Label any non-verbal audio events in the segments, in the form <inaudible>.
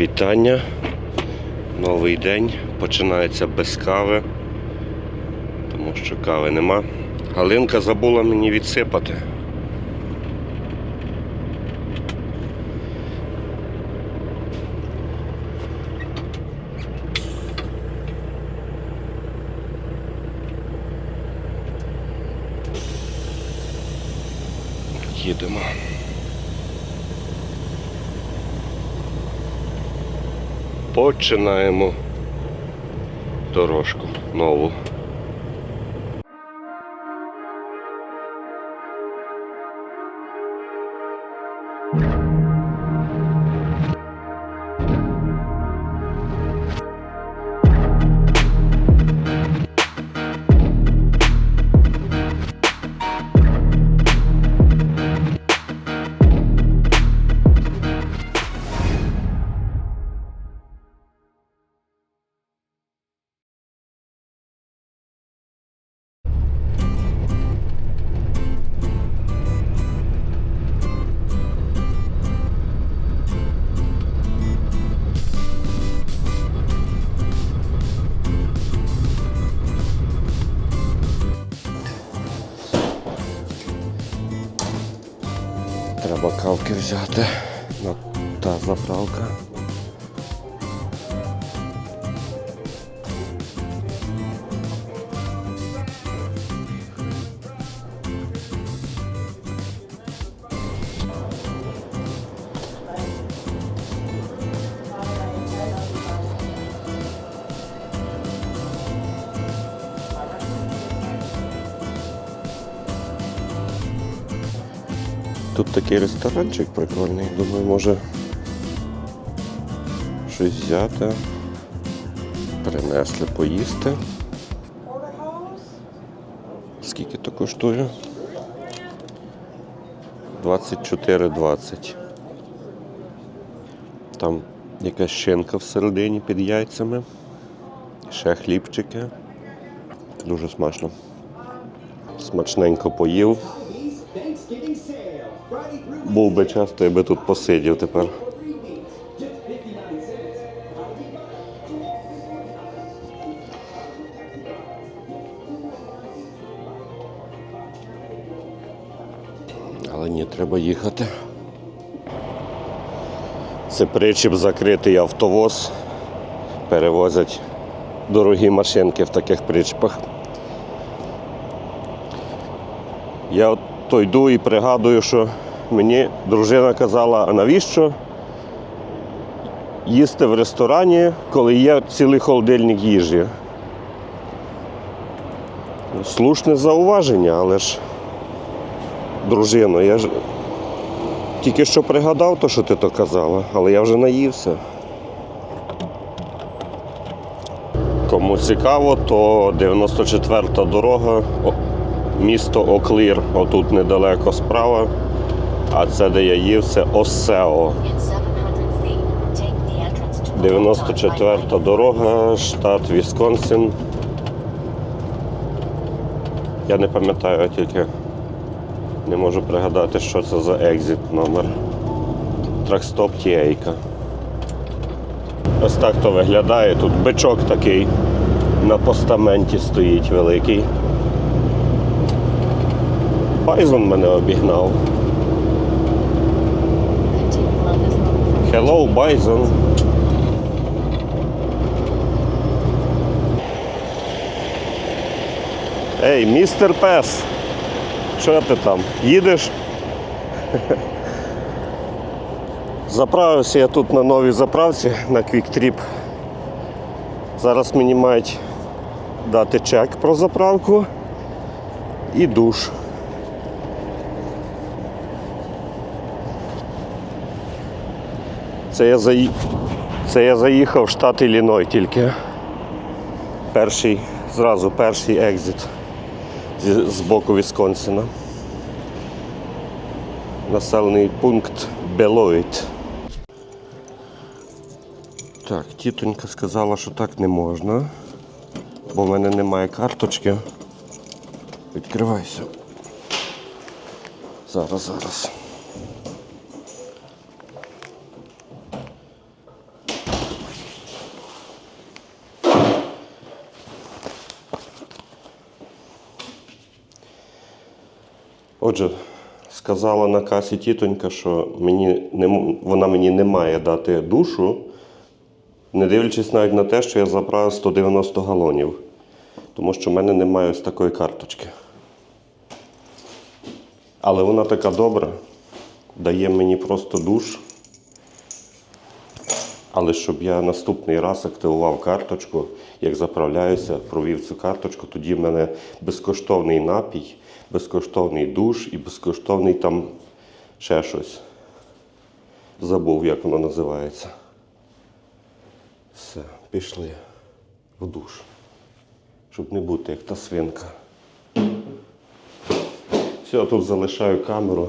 Вітання. Новий день починається без кави, тому що кави нема. Галинка забула мені відсипати. Їдемо. Починаємо дорожку нову. Треба кавки взяти. на та заправка. Такий ресторанчик прикольний. Думаю, може щось взяти. Принесли поїсти. Скільки то коштує? 24,20. Там якась шинка всередині під яйцями. Ще хлібчики. Дуже смачно. Смачненько поїв. Був би часто, я би тут посидів тепер. three weeks. Just 59 cents. Але ні, треба їхати. Це причіп закритий автовоз. Перевозять дорогі машинки в таких причепах. Я от то йду і пригадую, що мені дружина казала, а навіщо їсти в ресторані, коли є цілий холодильник їжі. Слушне зауваження, але ж дружино, я ж тільки що пригадав то, що ти то казала, але я вже наївся. Кому цікаво, то 94-та дорога, місто Оклір, отут недалеко справа. А це, де я їв, це Осео. In 700 feet, take the entrance to the Woodlawn 94-та дорога, штат Вісконсин. Я не пам'ятаю, тільки не можу пригадати, що це за екзит номер. Тракстоп Тіейка. Ось так то виглядає. Тут бичок такий на постаменті стоїть великий. Байзон мене обігнав. Hello, Bison. Ей, містер Пес. Що ти там? Їдеш? <laughs> Заправився я тут на новій заправці на QuickTrip. Зараз мені мають дати чек про заправку і душ. Це я, заї... Це я заїхав в штат Ілліной тільки. Перший, зразу перший екзит з, боку Вісконсина. Населений пункт Белойт. Так, тітонька сказала, що так не можна, бо в мене немає карточки. Відкривайся. Зараз, зараз. Отже, сказала на касі тітонька, що мені не, вона мені не має дати душу, не дивлячись навіть на те, що я забрав 190 галонів. Тому що в мене немає ось такої карточки. Але вона така добра, дає мені просто душ. Але щоб я наступний раз активував карточку, як заправляюся, провів цю карточку, тоді в мене безкоштовний напій, безкоштовний душ і безкоштовний там ще щось. Забув, як воно називається. Все, пішли в душ. Щоб не бути як та свинка. Все, тут залишаю камеру.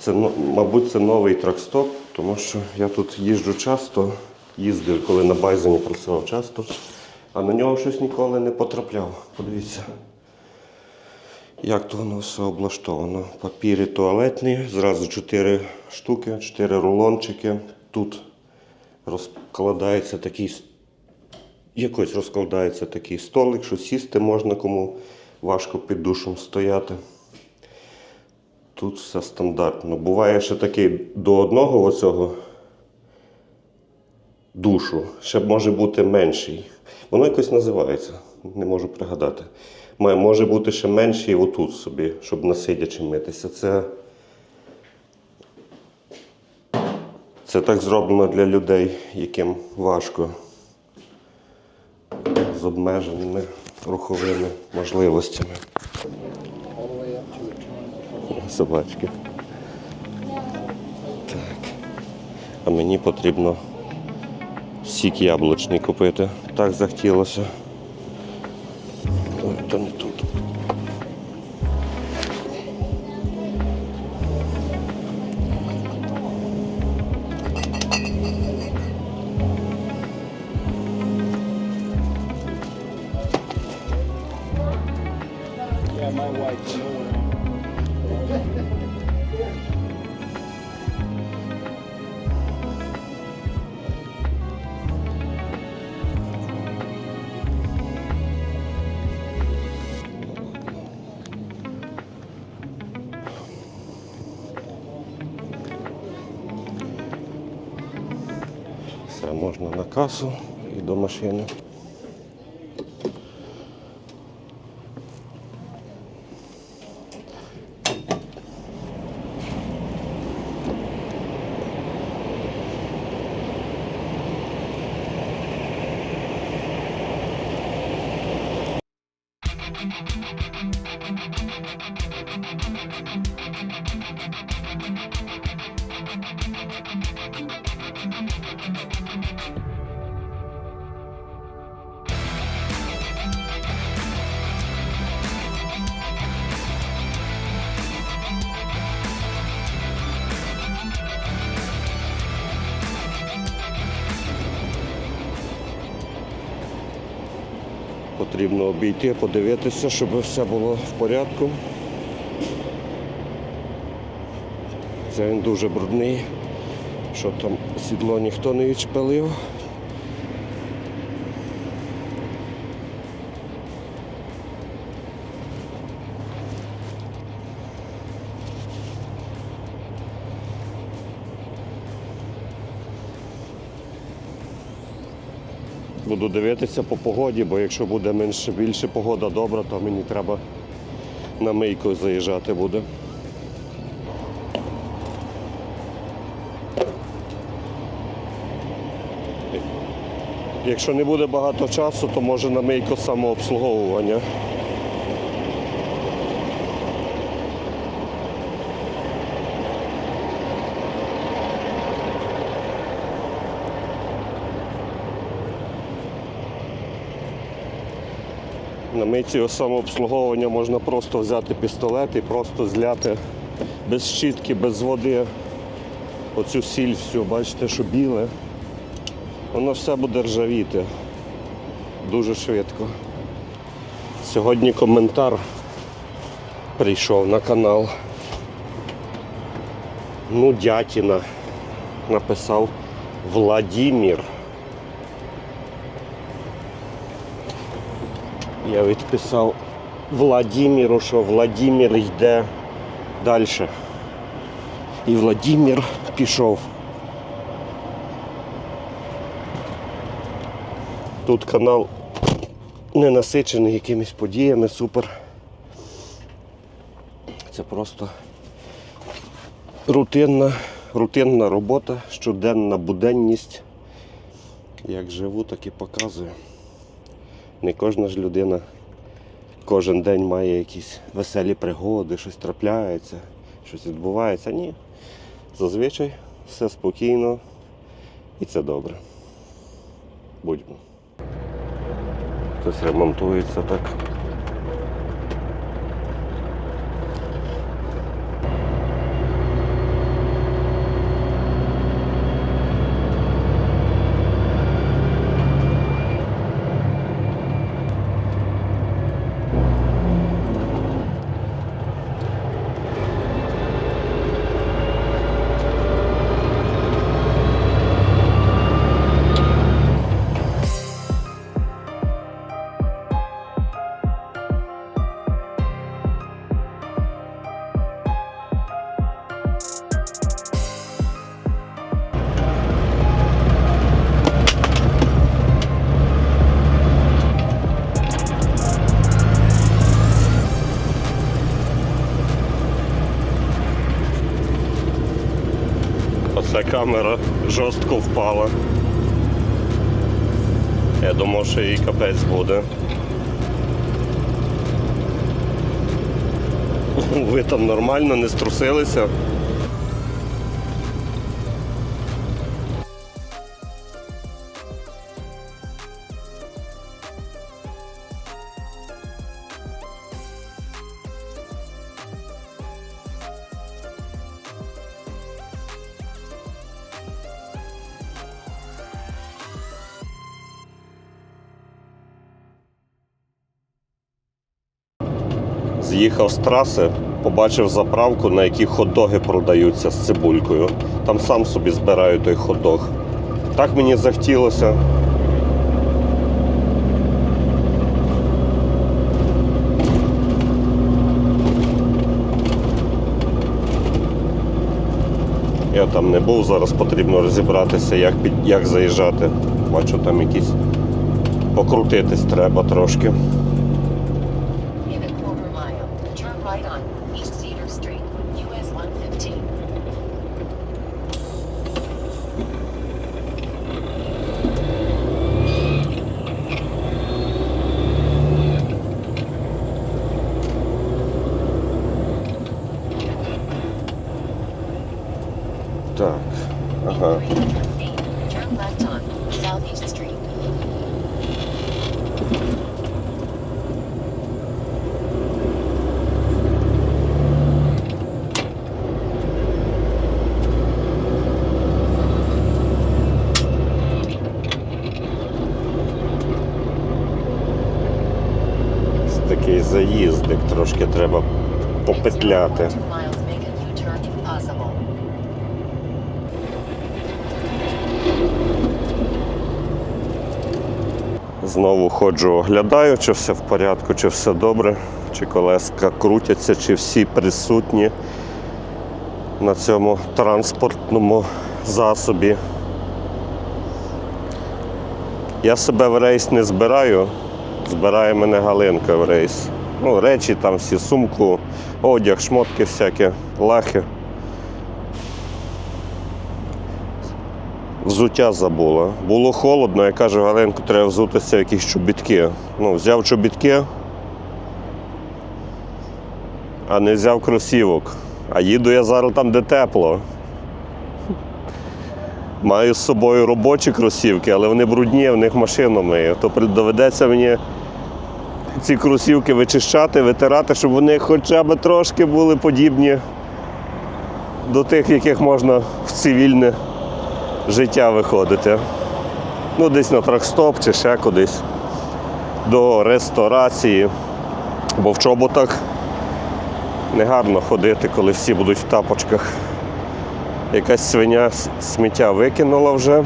Це, ну, мабуть, це новий тракстоп, тому що я тут їжджу часто, їздив, коли на Байзені працював часто, а на нього щось ніколи не потрапляв. Подивіться, як то воно все облаштовано. Папіри туалетні, зразу 4 штуки, 4 рулончики. Тут розкладається такий якось розкладається такий столик, що сісти можна, кому важко під душем стояти. Тут все стандартно. Буває ще такий до одного оцього душу, ще може бути менший. Воно якось називається, не можу пригадати. Має- Може бути ще менший отут собі, щоб насидячи митися. Це, це так зроблено для людей, яким важко з обмеженими руховими можливостями. Собачки. Так. А мені потрібно сік яблучний купити. Так захотілося. Можна на касу і до машини. Потрібно обійти, подивитися, щоб все було в порядку. Це він дуже брудний, що там сідло ніхто не відшпилив. Буду дивитися по погоді, бо якщо буде менше більше погода добра, то мені треба на мийку заїжджати буде. Якщо не буде багато часу, то може на мийку самообслуговування. На митці самообслуговування можна просто взяти пістолет і просто зляти без щітки, без води. Оцю сіль всю, бачите, що біле. Воно все буде ржавіти дуже швидко. Сьогодні коментар прийшов на канал. Ну, дятіна написав Владімір. Я відписав Владимиру, що Владимир йде далі. І Владимир пішов. Тут канал не насичений якимись подіями, супер. Це просто рутинна, рутинна робота, щоденна буденність. Як живу, так і показую. Не кожна ж людина кожен день має якісь веселі пригоди, щось трапляється, щось відбувається. Ні. Зазвичай все спокійно і це добре. Будьмо. Хтось ремонтується так. Камера жорстко впала. Я думав, що їй капець буде. Ви там нормально не струсилися. З'їхав з траси, побачив заправку, на якій хот-доги продаються з цибулькою. Там сам собі збираю той хот-дог. Так мені захотілося. Я там не був, зараз потрібно розібратися, як, під, як заїжджати. Бачу, там якісь покрутитись треба трошки. East Cedar Street, US 115. Такий заїздик, трошки треба попетляти. Знову ходжу, оглядаю, чи все в порядку, чи все добре, чи колеска крутяться, чи всі присутні на цьому транспортному засобі. Я себе в рейс не збираю, збирає мене Галинка в рейс. Ну, речі там всі, сумку, одяг, шмотки всякі, лахи. Взуття забула. Було холодно, я кажу, Галенку, треба взутися в якісь чобітки. Ну, взяв чобітки, а не взяв кросівок. А їду я зараз там, де тепло. Маю з собою робочі кросівки, але вони брудні, в них машину мию. То доведеться мені ці кросівки вичищати, витирати, щоб вони хоча б трошки були подібні до тих, яких можна в цивільне життя виходити. Ну, десь на тракстоп чи ще кудись. До ресторації. Бо в чоботах негарно ходити, коли всі будуть в тапочках. Якась свиня сміття викинула вже.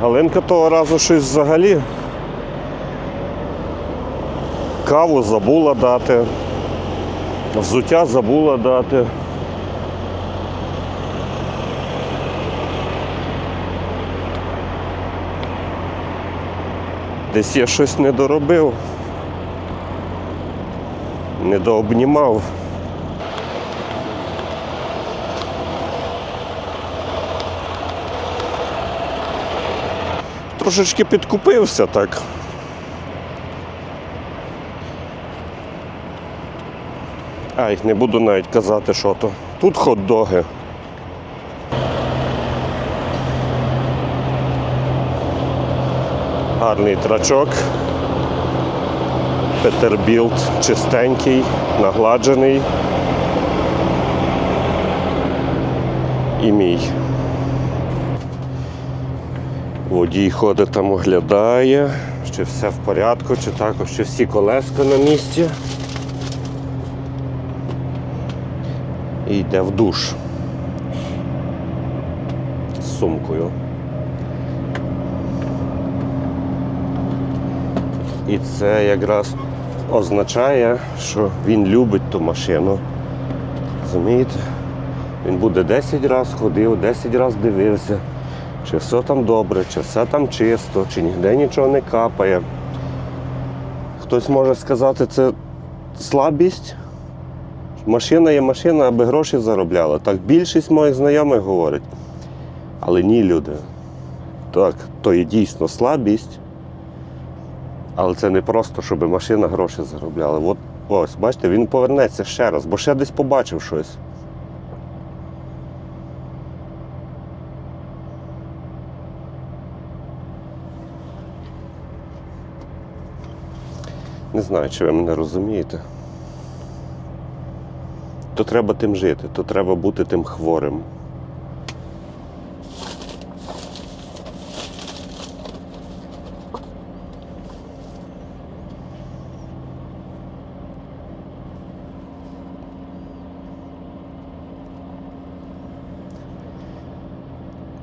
Галинка того разу щось взагалі. Каву забула дати, взуття забула дати. Десь я щось не доробив, Недообнімав. Трошечки підкупився так. Ай, не буду навіть казати, що то. Тут хот-доги. Гарний трачок. Петербілд чистенький, нагладжений. І мій. Водій ходить там оглядає, чи все в порядку, чи також чи всі колеска на місці. І йде в душ з сумкою. І це якраз означає, що він любить ту машину. Розумієте? Він буде 10 разів ходив, 10 разів дивився, чи все там добре, чи все там чисто, чи ніде нічого не капає. Хтось може сказати, це слабість. Машина є машина, аби гроші заробляла. Так більшість моїх знайомих говорить. Але ні, люди. Так, то є дійсно слабість. Але це не просто, щоб машина гроші заробляла. От ось, бачите, він повернеться ще раз, бо ще десь побачив щось. Не знаю, чи ви мене розумієте. То треба тим жити, то треба бути тим хворим.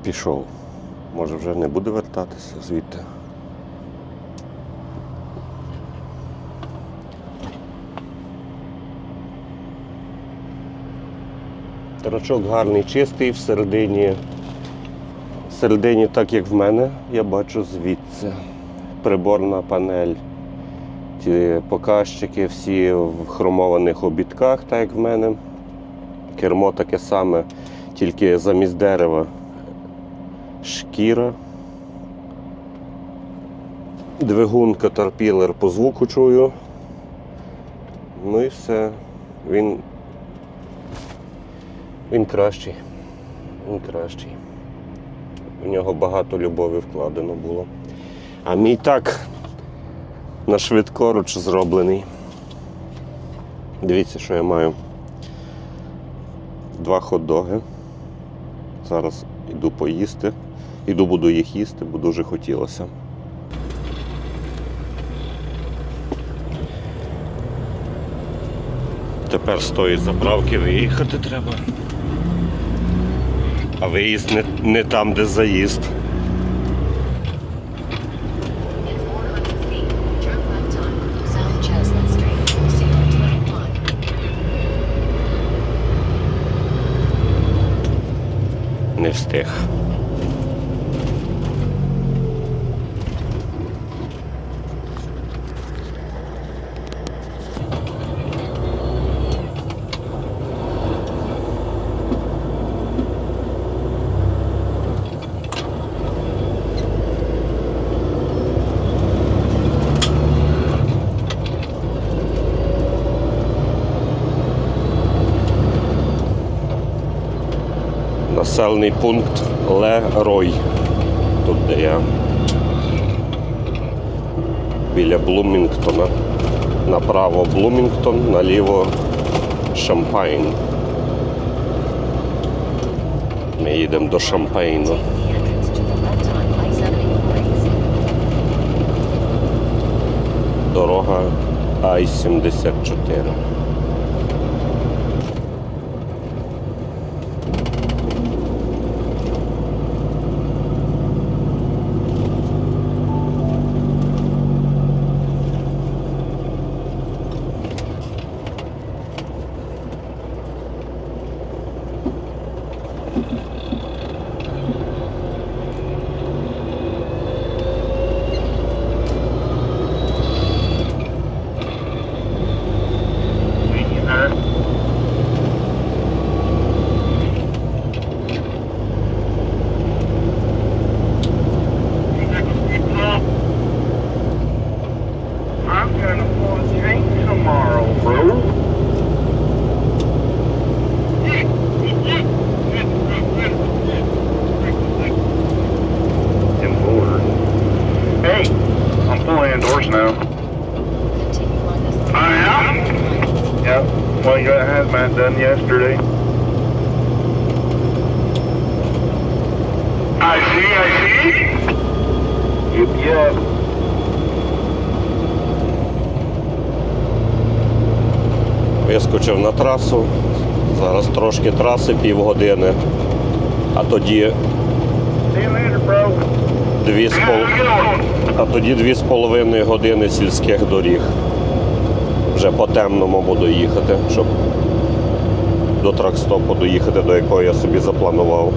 Пішов. Може вже не буде вертатися звідти. Тарачок гарний, чистий всередині. Всередині, так як в мене, я бачу звідси. Приборна панель. Ті показчики всі в хромованих обідках, так як в мене. Кермо таке саме, тільки замість дерева шкіра. Двигун Caterpillar по звуку чую. Ну і все. Він він кращий. Він кращий. У нього багато любові вкладено було. А мій так на швидкоруч зроблений. Дивіться, що я маю. Два хот-доги. Зараз іду поїсти. Іду буду їх їсти, бо дуже хотілося. Тепер з тої заправки виїхати треба. А виїзд не, не там, де заїзд. In 400 населений пункт Лерой. Тут де я біля Блумінгтона. Направо Блумінгтон, наліво Шампайн. Ми їдемо до Шампайну. Дорога Ай-74. Вискочив на трасу. Зараз трошки траси півгодини, а тоді дві з пол... А тоді дві з половиною години сільських доріг. Вже по темному буду їхати, щоб до тракстопу доїхати, до якого я собі запланував.